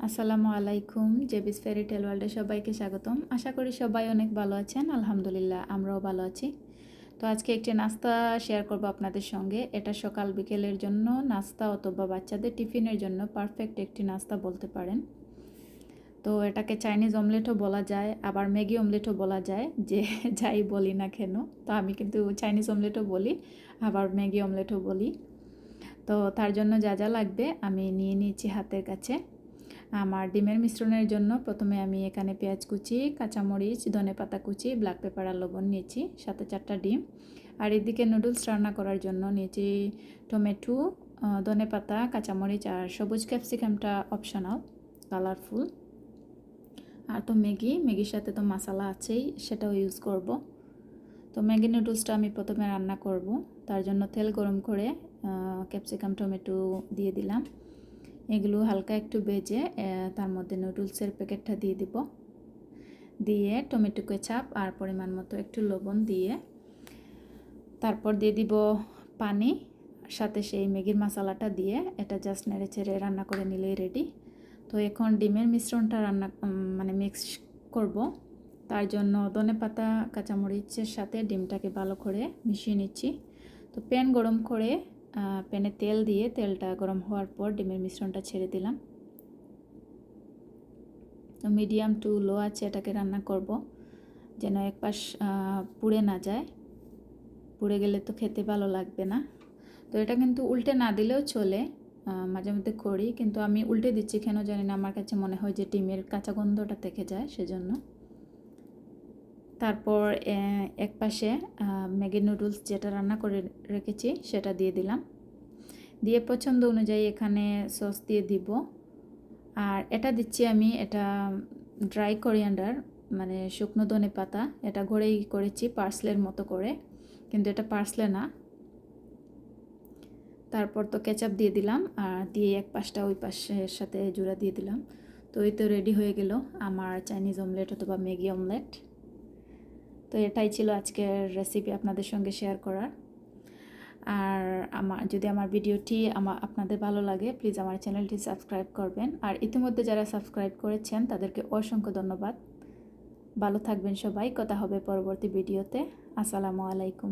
আসসালামু আলাইকুম, জেবিস ফেরি টেল ওয়ার্ল্ডে সবাইকে স্বাগতম। আশা করি সবাই অনেক ভালো আছেন, আলহামদুলিল্লাহ আমরাও ভালো আছি। তো আজকে একটি নাস্তা শেয়ার করব আপনাদের সঙ্গে। এটা সকাল বিকেলের জন্য নাস্তা অথবা বাচ্চাদের টিফিনের জন্য পারফেক্ট একটি নাস্তা বলতে পারেন। তো এটাকে চাইনিজ অমলেটও বলা যায়, আবার ম্যাগি অমলেটও বলা যায়, যে যাই বলি না কেন। তো আমি কিন্তু চাইনিজ অমলেটও বলি, আবার ম্যাগি অমলেটও বলি। তো তার জন্য যা যা লাগবে আমি নিয়ে নিয়েছি হাতের কাছে। আমার ডিমের মিশ্রণের জন্য প্রথমে আমি এখানে পেঁয়াজ কুচি, কাঁচামরিচ, ধনে পাতা কুচি, ব্ল্যাক পেপার আর লবণ নিয়েছি, সাথে চারটা ডিম। আর এদিকে নুডলস রান্না করার জন্য নিয়েছি টমেটো ধনে পাতা, কাঁচামরিচ আর সবুজ ক্যাপসিকামটা অপশনাল কালারফুল আর তো ম্যাগি, ম্যাগির সাথে তো মশালা আছেই, সেটাও ইউজ করব। তো ম্যাগি নুডলসটা আমি প্রথমে রান্না করব, তার জন্য তেল গরম করে ক্যাপসিকাম, টমেটো দিয়ে দিলাম। এগুলো হালকা একটু বেজে তার মধ্যে নুডলসের প্যাকেটটা দিয়ে দিব। দিয়ে টমেটো কেচাপ আর পরিমাণ মতো একটু লবণ দিয়ে তারপর দিয়ে দিব পানি, সাথে সেই ম্যাগির মশলাটা দিয়ে এটা জাস্ট নেড়ে চেড়ে রান্না করে নিলেই রেডি তো এখন ডিমের মিশ্রণটা রান্না মানে মিক্স করব। তার জন্য ধনে পাতা, কাঁচামরিচের সাথে ডিমটাকে ভালো করে মিশিয়ে নিচ্ছি। তো প্যান গরম করে প্যানে তেল দিয়ে তেলটা গরম হওয়ার পর ডিমের মিশ্রণটা ছেড়ে দিলাম। তো মিডিয়াম টু লো আছে এটাকে রান্না করব, যেন এক পাশ পুড়ে না যায়। পুড়ে গেলে তো খেতে ভালো লাগবে না। তো এটা কিন্তু উল্টে না দিলেও চলে মাঝে মধ্যে করি, কিন্তু আমি উল্টে দিচ্ছি, কেন জানি না, আমার কাছে মনে হয় যে ডিমের কাঁচা গন্ধটা থেকে যায়, সেজন্য। তারপর এক পাশে ম্যাগি নুডলস যেটা রান্না করে রেখেছি সেটা দিয়ে দিলাম। দিয়ে পছন্দ অনুযায়ী এখানে সস দিয়ে দিব। আর এটা দিচ্ছি আমি, এটা ড্রাই কোরিয়ান্ডার মানে শুকনো ধনে পাতা, এটা ঘরেই করেছি পার্সলের মতো করে, কিন্তু এটা পার্সলে না। তারপর তো কেচাপ দিয়ে দিলাম, আর দিয়ে এক পাশটা ওই পাশের সাথে জোড়া দিয়ে দিলাম। তো এই তো রেডি হয়ে গেল আমার চাইনিজ অমলেট অথবা ম্যাগি অমলেট। তো এটাই ছিল আজকের রেসিপি আপনাদের সঙ্গে শেয়ার করার। আর আমার, যদি আমার ভিডিওটি আমার আপনাদের ভালো লাগে প্লিজ আমার চ্যানেলটি সাবস্ক্রাইব করবেন। আর ইতিমধ্যে যারা সাবস্ক্রাইব করেছেন, তাদেরকে অসংখ্য ধন্যবাদ। ভালো থাকবেন সবাই, কথা হবে পরবর্তী ভিডিওতে। আসসালামু আলাইকুম।